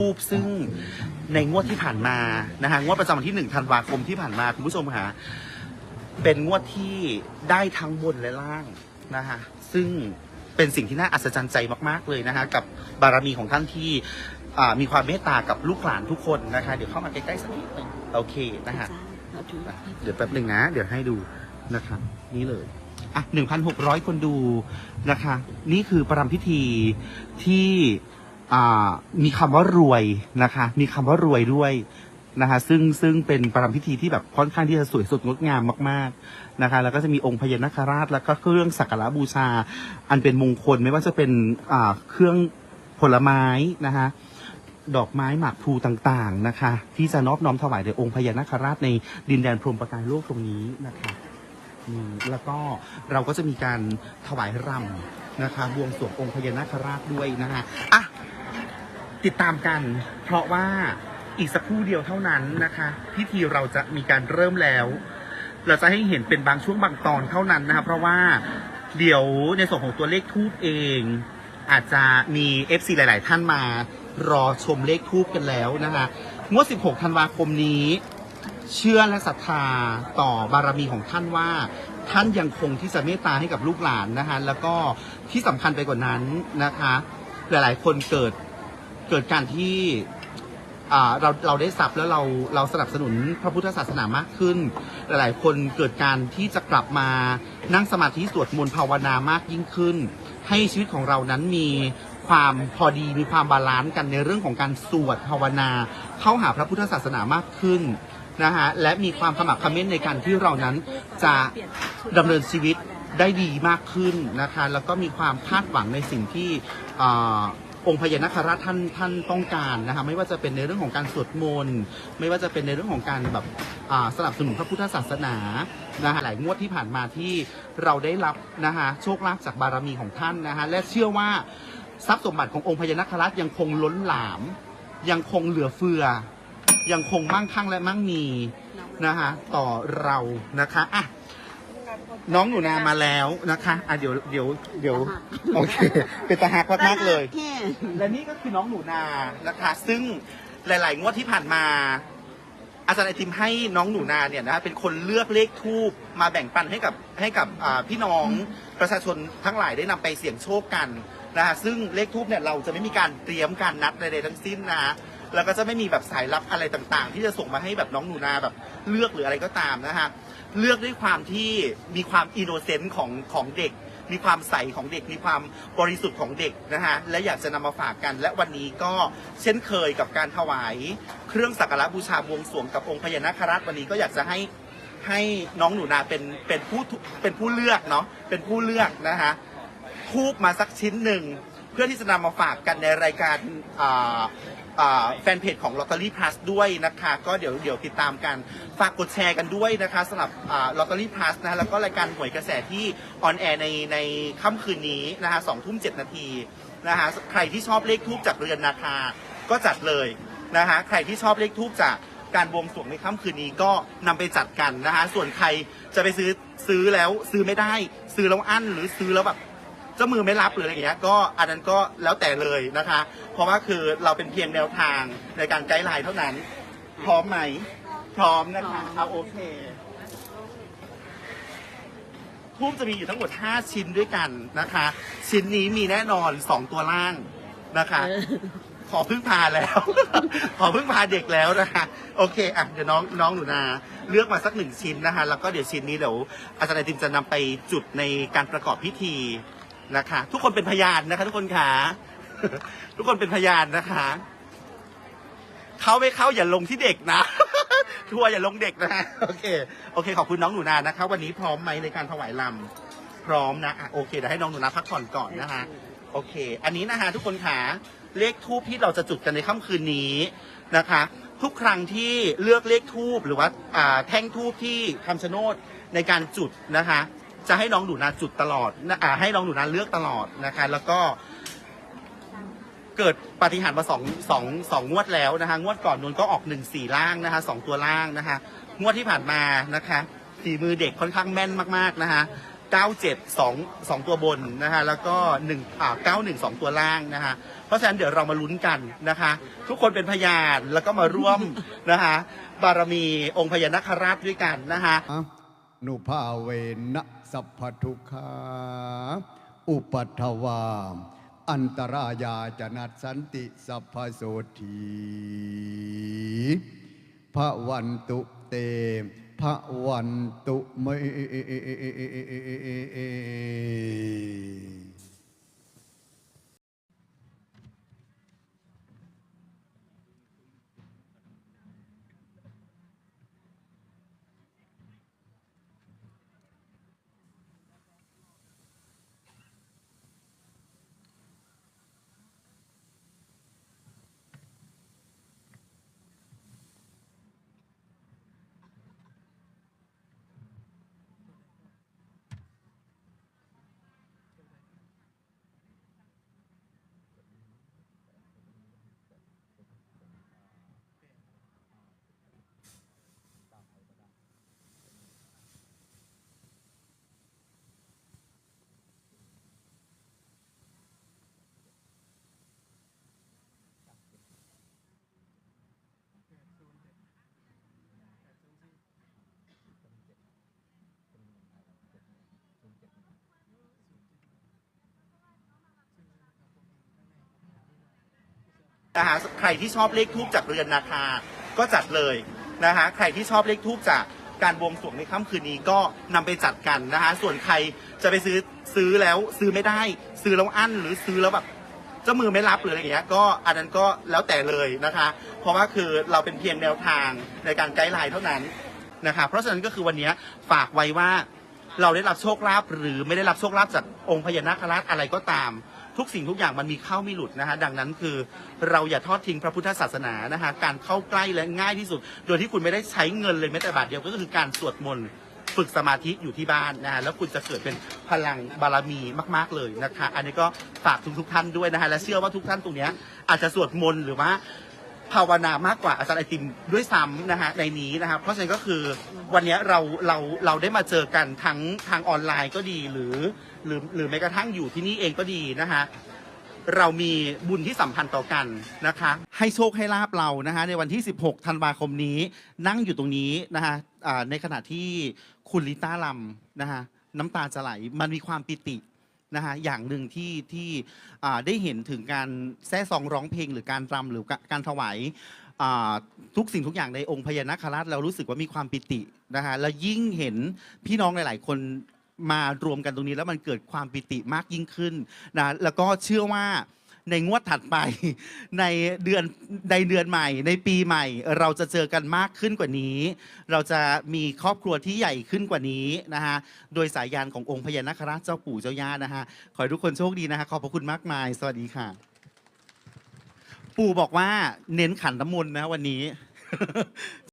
ทูบซึ่งในงวดที่ผ่านมานะฮะงวดประจำวันที่หนึ่งธันวาคมที่ผ่านมาคุณผู้ชมค่ะเป็นงวดที่ได้ทั้งบนและล่างนะฮะซึ่งเป็นสิ่งที่น่าอัศจรรย์ใจมากๆเลยนะฮะกับบารมีของท่านที่อ่ามีความเมตตากับลูกหลานทุกคนนะคะเดี๋ยวเข้ามาใกล้ๆสักนิดหนึงโอเคนะฮะอะเดี๋ยวแป๊บหนึ่งนะ เดี๋ยวให้ดูนะคะนี่เลย อะหนึ่งพันหกร้อยคนดูนะคะ นี่คือประรำพิธีที่อ่า มีคำว่ารวยนะคะ มีคำว่ารวยด้วยนะคะ ซึ่งซึ่งเป็นประรำพิธีที่แบบค่อนข้างที่จะสวยสดงดงามมาก ๆนะคะ แล้วก็จะมีองค์พญานาคราช แล้วก็เครื่องสักการะบูชา อันเป็นมงคลไม่ว่าจะเป็นเครื่องผลไม้นะคะดอกไม้หมากพลูต่างๆนะคะ ที่จะนอบน้อมถวายแด่องค์พญานาคราชในดินแดนพรหมประการโลกตรงนี้นะคะแล้วก็เราก็จะมีการถวายรำนะคะบวงสรวงองค์พญานาคราชด้วยนะคะอะ ติดตามกัน เพราะว่าอีกสักครู่เดียวเท่านั้นนะคะพิธีเราจะมีการเริ่มแล้ว เราจะให้เห็นเป็นบางช่วงบางตอนเท่านั้นนะคะเพราะว่าเดี๋ยวในส่วนของตัวเลขทูบเอง อาจจะมี FC หลาย ๆ ท่านมารอชมเลขทูบกันแล้วนะคะงวด 16 ธันวาคมนี้ เชื่อและศรัทธาต่อบารมีของท่านว่า ท่านยังคงที่จะเมตตาให้กับลูกหลานนะคะแล้วก็ที่สำคัญไปกว่านั้นนะคะ หลาย ๆ คนเกิด เกิดการที่อ่าเราเราได้สับแล้วเราเราสนับสนุนพระพุทธศาสนามากขึ้น หลายๆ คนเกิดการที่จะกลับมานั่งสมาธิสวดมนต์ภาวนามากยิ่งขึ้น ให้ชีวิตของเรานั้นมีความพอดีมีความบาลานซ์กันในเรื่องของการสวดภาวนา เข้าหาพระพุทธศาสนามากขึ้นนะฮะและมีความขมักเขม้นในการที่เรานั้นจะดำเนินชีวิตได้ดีมากขึ้นนะคะ แล้วก็มีความคาดหวังในสิ่งที่ องค์พญานาคราชท่านท่านต้องการนะคะไม่ว่าจะเป็นในเรื่องของการสวดมนต์ไม่ว่าจะเป็นในเรื่องของการแบบอ่าสนับสนุนพระพุทธศาสนานะคะหลายงวดที่ผ่านมาที่เราได้รับนะคะโชคลาภจากบารมีของท่านนะคะและเชื่อว่าทรัพย์สมบัติขององค์พญานาคราชยังคงล้นหลาม ยังคงเหลือเฟือ ยังคงมั่งคั่งและมั่งมีนะคะต่อเรานะคะอะ น้องหนูนามาแล้วนะคะอะเดี๋ยวเดี๋ยวเดี๋ยวโอเค เป็นตาหักมากๆเลย และนี่ก็คือน้องหนูนานะคะ ซึ่งหลาย ๆ งวดที่ผ่านมา อาจารย์ไอติมให้น้องหนูนาเนี่ยนะเป็นคนเลือกเลขทูบมาแบ่งปันให้กับให้กับอ่าพี่น้องประชาชนทั้งหลายได้นำไปเสี่ยงโชคกันนะฮะซึ่งเลขทูบเนี่ยเราจะไม่มีการเตรียมการนัดใดๆทั้งสิ้นนะฮะแล้วก็จะไม่มีแบบสายลับอะไรต่างๆ ที่จะส่งมาให้แบบน้องหนูนาแบบเลือกหรืออะไรก็ตามนะฮะ เลือกด้วยความที่มีความอินโนเซนต์ของของเด็ก มีความใสของเด็ก มีความบริสุทธิ์ของเด็กนะฮะ และอยากจะนำมาฝากกัน และวันนี้ก็เช่นเคยกับการถวาย เครื่องสักการะบูชาบวงสรวงกับองค์พญานาคราชวันนี้ก็อยากจะให้ให้น้องหนูนาเป็นเป็นผู้เป็นผู้เลือกเนาะเป็นผู้เลือกนะฮะทูบมาสักชิ้นหนึ่ง เพื่อที่จะนำมาฝากกันในรายการแฟนเพจของ Lottery Plus ด้วยนะคะ ก็เดี๋ยวเดี๋ยวติดตามกัน ฝากกดแชร์กันด้วยนะคะสำหรับอ่า Lottery Plus นะแล้วก็รายการหวยกระแสที่ออนแอร์ในในค่ำคืนนี้นะคะสองทุ่มเจ็ดนาทีนะคะใครที่ชอบเลขทูบจากเรือนนาคา ก็จัดเลยนะคะใครที่ชอบเลขทูบจากการบวงสรวงในค่ำคืนนี้ก็นำไปจัดกันนะคะส่วนใครจะไปซื้อซื้อแล้วซื้อไม่ได้ ซื้อแล้วอั้นหรือซื้อแล้วแบบ จ้ามือไม่รับหรืออะไรอย่างเงี้ยก็อันนั้นก็แล้วแต่เลยนะคะ เพราะว่าคือเราเป็นเพียงแนวทางในการไกด์ไลน์เท่านั้น พร้อมไหม พร้อมนะคะเอาโอเคทูบจะมีอยู่ทั้งหมด 5 ชิ้นด้วยกันนะคะ ชิ้นนี้มีแน่นอน 2 ตัวล่างนะคะ ขอพึ่งพาแล้ว ขอพึ่งพาเด็กแล้วนะคะ โอเคอะเดี๋ยวน้องน้องหนูนา เลือกมาสักหนึ่งชิ้นนะคะ แล้วก็เดี๋ยวชิ้นนี้เดี๋ยวอาจารย์ไอติมจะนำไปจุดในการประกอบพิธี นะคะ ทุกคนเป็นพยานนะคะ ทุกคนค่ะทุกคนเป็นพยานนะคะ เข้าไม่เข้าอย่าลงที่เด็กนะทัวร์อย่าลงเด็กนะโอเค โอเค ขอบคุณน้องหนูนานะคะ วันนี้พร้อมไหมในการถวายลำพร้อมนะอะโอเคเดี๋ยวให้น้องหนูนาพักผ่อนก่อนนะคะโอเค อันนี้นะคะทุกคนค่ะเลขทูบที่เราจะจุดกันในค่ำคืนนี้นะคะ ทุกครั้งที่เลือกเลขทูบหรือว่าอ่าแท่งทูบที่คำชะโนดในการจุดนะคะ จะให้น้องหนูนาจุดตลอดนะอ่าให้น้องหนูนาเลือกตลอดนะคะ แล้วก็ เกิดปาฏิหารย์มาสองสองสองงวดแล้วนะคะ งวดก่อนนนก็ออกหนึ่งสี่ล่างนะคะสองตัวล่างนะคะ งวดที่ผ่านมานะคะฝีมือเด็กค่อนข้างแม่นมาก ๆนะคะเก้าเจ็ดสองสองตัวบนนะคะแล้วก็หนึ่งอ่าเก้าหนึ่งสองตัวล่างนะคะ เพราะฉะนั้นเดี๋ยวเรามาลุ้นกันนะคะ ทุกคนเป็นพยานแล้วก็มาร่วมนะคะ บารมีองค์พญานาคราชด้วยกันนะคะ นุภาเวนะ สัพพทุกขาอุปัฏฐวาอันตรายาจนัสสันติสัพพโสธีพระวันตุเตพระวันตุเม นะฮะใครที่ชอบเลขทูบจากเรือนนาคา ก็จัดเลยนะฮะใครที่ชอบเลขทูบจากการบวงสรวงในค่ำคืนนี้ก็นำไปจัดกันนะฮะส่วนใครจะไปซื้อซื้อแล้วซื้อไม่ได้ ซื้อแล้วอั้นหรือซื้อแล้วแบบเจ้ามือไม่รับหรืออะไรอย่างเงี้ยก็อันนั้นก็แล้วแต่เลยนะคะ เพราะว่าคือเราเป็นเพียงแนวทางในการไกด์ไลน์เท่านั้นนะคะเพราะฉะนั้นก็คือวันนี้ฝากไว้ว่าเราได้รับโชคลาภหรือไม่ได้รับโชคลาภจากองค์พญานาคราชอะไรก็ตาม ทุกสิ่งทุกอย่างมันมีเข้าไม่หลุดนะฮะดังนั้นคือเราอย่าทอดทิ้งพระพุทธศาสนานะฮะการเข้าใกล้และง่ายที่สุด โดยที่คุณไม่ได้ใช้เงินเลยแม้แต่บาทเดียวก็คือการสวดมนต์ฝึกสมาธิอยู่ที่บ้านนะฮะแล้วคุณจะเกิดเป็นพลังบารมีมาก ๆ เลยนะคะ อันนี้ก็ฝากทุกทุกท่านด้วยนะฮะและเชื่อว่าทุกท่านตรงเนี้ยอาจจะสวดมนต์หรือว่า ภาวนามากกว่าอาจารย์ไอติมด้วยซ้ำนะฮะในนี้นะครับเพราะฉะนั้นก็คือวันนี้เราเราเราได้มาเจอกันทั้งทางออนไลน์ก็ดีหรือ หรือหรือแม้กระทั่งอยู่ที่นี่เองก็ดีนะฮะเรามีบุญที่สัมพันธ์ต่อกันนะคะ ให้โชคให้ลาบเรานะฮะในวันที่ 16 ธันวาคมนี้ นั่งอยู่ตรงนี้นะฮะอ่าในขณะที่คุณลิต้าลำนะฮะน้ำตาจะไหลมันมีความปิติ นะฮะอย่างหนึ่งที่ที่อ่าได้เห็นถึงการแซ่ซองร้องเพลงหรือการรำหรือการถวายอ่าทุกสิ่งทุกอย่างในองค์พญานาคราชเรารู้สึกว่ามีความปิตินะฮะแล้วยิ่งเห็นพี่น้องหลาย ๆ คนมารวมกันตรงนี้แล้วมันเกิดความปิติมากยิ่งขึ้นนะแล้วก็เชื่อว่า ในงวดถัดไป ในเดือนในเดือนใหม่ ในปีใหม่ เราจะเจอกันมากขึ้นกว่านี้ เราจะมีครอบครัวที่ใหญ่ขึ้นกว่านี้นะฮะโดยสายยานขององค์พญานาคราชเจ้าปู่เจ้าย่านะฮะขอให้ทุกคนโชคดีนะฮะขอบพระคุณมากมาย สวัสดีค่ะ ปู่บอกว่าเน้นขันน้ำมนต์นะวันนี้